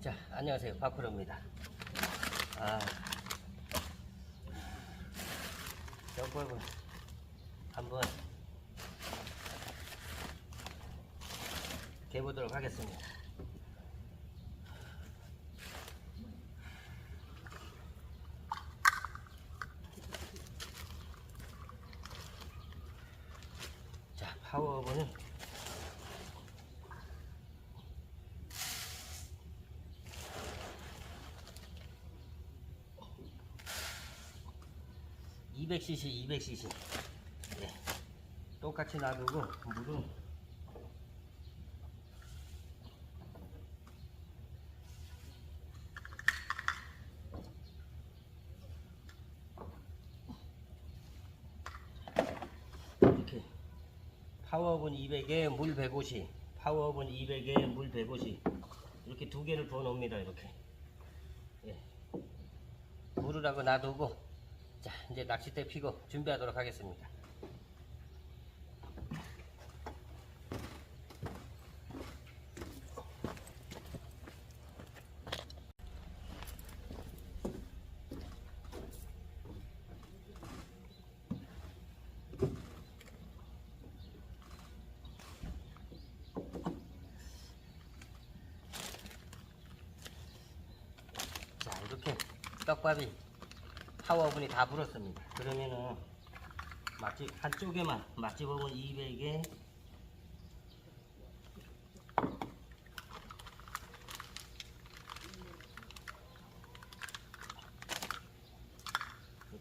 자, 안녕하세요. 박프로입니다. 아, 떡밥을 한번 개보도록 하겠습니다. 자, 파워오븐은 (200cc) (200cc) 예. 똑같이 놔두고 물은 이렇게 파워오븐 200에 물 150, 파워오븐 200에 물 150 이렇게 두 개를 부어 놓습니다. 이렇게 예. 물을 하고 놔두고 자 이제 낚싯대 피고 준비하도록 하겠습니다. 자 이렇게 떡밥이 파워오븐이 다 불었습니다. 그러면은 맛집 한쪽에만 맛집 오븐 200에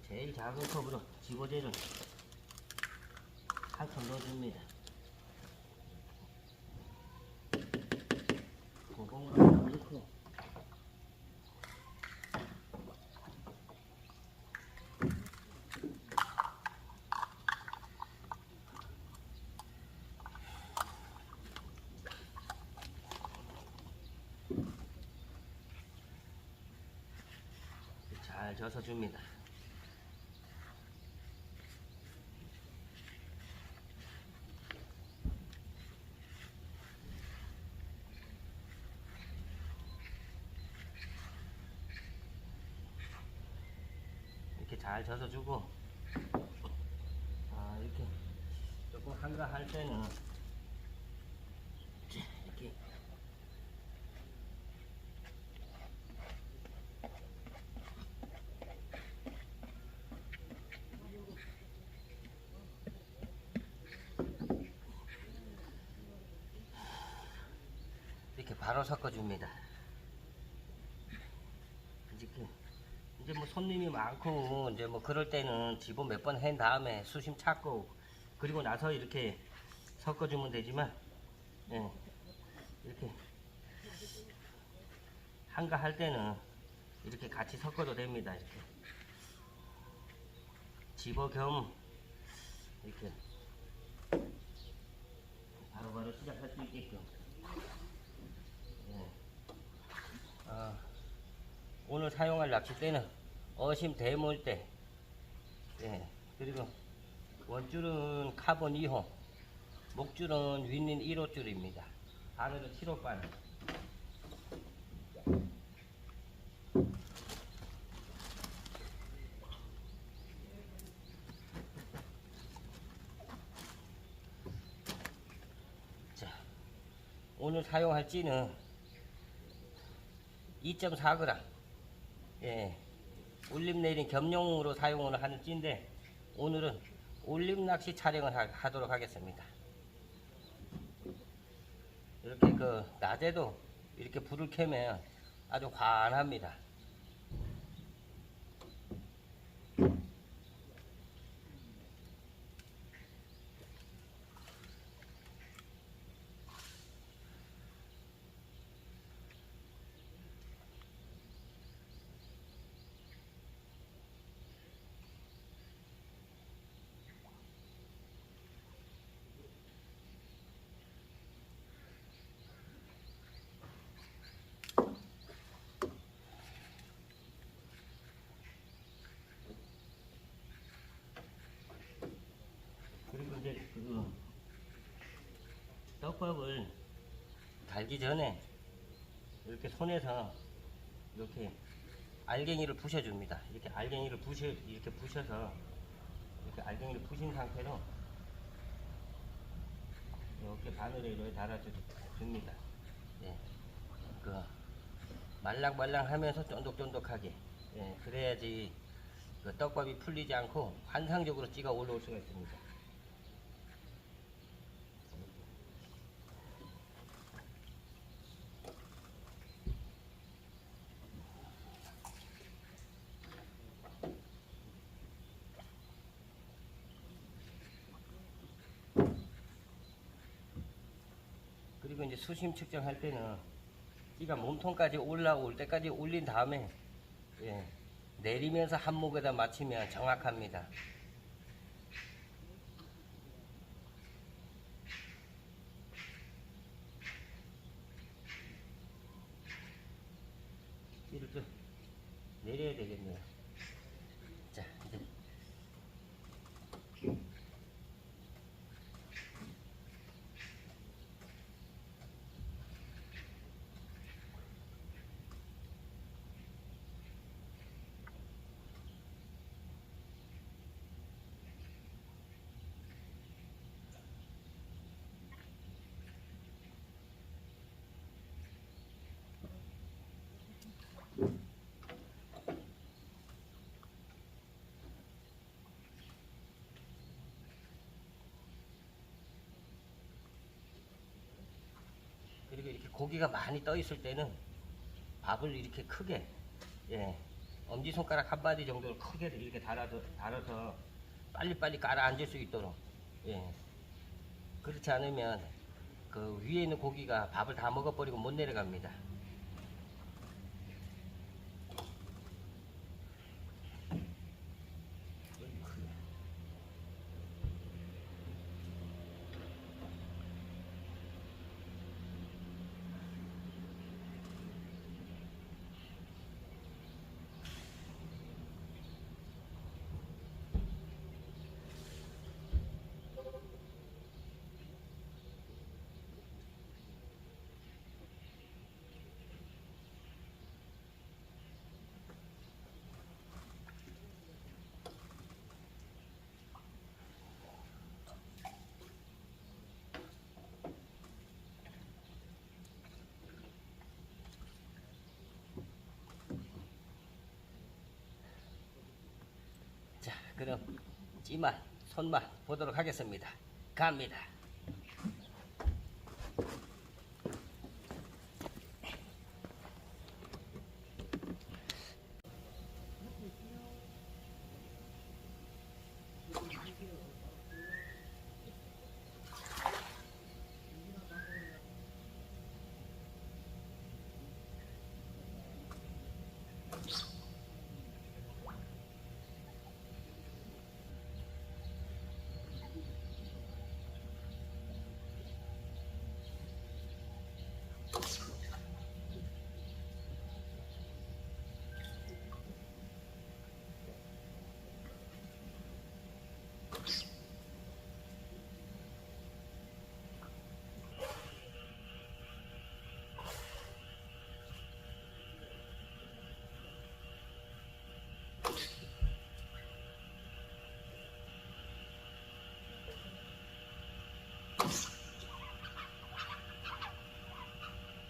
제일 작은 컵으로 집어제를 한 컵 넣어줍니다. 고공으로 넣고 잘 져서 줍니다. 이렇게 잘 져서 주고 아 이렇게 조금 한가할 때는 자, 이렇게 이렇게 바로 섞어줍니다. 이제 그 이제 뭐 손님이 많고 이제 뭐 그럴 때는 지분 몇번 한 다음에 수심 찾고 그리고 나서 이렇게 섞어주면 되지만 예, 이렇게 한가 할 때는 이렇게 같이 섞어도 됩니다. 이렇게 집어 겸 이렇게 바로바로 시작할 수 있게끔 예. 아, 오늘 사용할 낚싯대는 어심 대물대 예, 그리고 원줄은 카본 2호 목줄은 윈린 1호 줄입니다. 바늘은 7호 바늘. 자, 오늘 사용할 찌는 2.4g 예, 올림 내린 겸용으로 사용을 하는 찌인데 오늘은 올림 낚시 촬영을 하, 도록 하겠습니다. 이렇게 그 낮에도 이렇게 불을 켜면 아주 환합니다. 그리고 이제 그 떡밥을 달기 전에 이렇게 손에서 이렇게 알갱이를 부셔줍니다. 이렇게 알갱이를 부셔 이렇게 부셔서 이렇게 알갱이를 부신 상태로 이렇게 바늘에 이렇게 달아줍니다. 예. 그 말랑말랑하면서 쫀득쫀득하게. 예. 그래야지 그 떡밥이 풀리지 않고 환상적으로 찌가 올라올 수가 있습니다. 이제 수심 측정할 때는 찌가 몸통까지 올라올 때까지 올린 다음에 예, 내리면서 한목에다 맞추면 정확합니다. 좀 내려야 되겠네요. 고기가 많이 떠 있을 때는 밥을 이렇게 크게 예 엄지 손가락 한 마디 정도를 크게 이렇게 달아서 달아서 빨리빨리 깔아 앉을 수 있도록 예 그렇지 않으면 그 위에 있는 고기가 밥을 다 먹어버리고 못 내려갑니다. 자, 그럼 찌맛, 손맛 보도록 하겠습니다. 갑니다.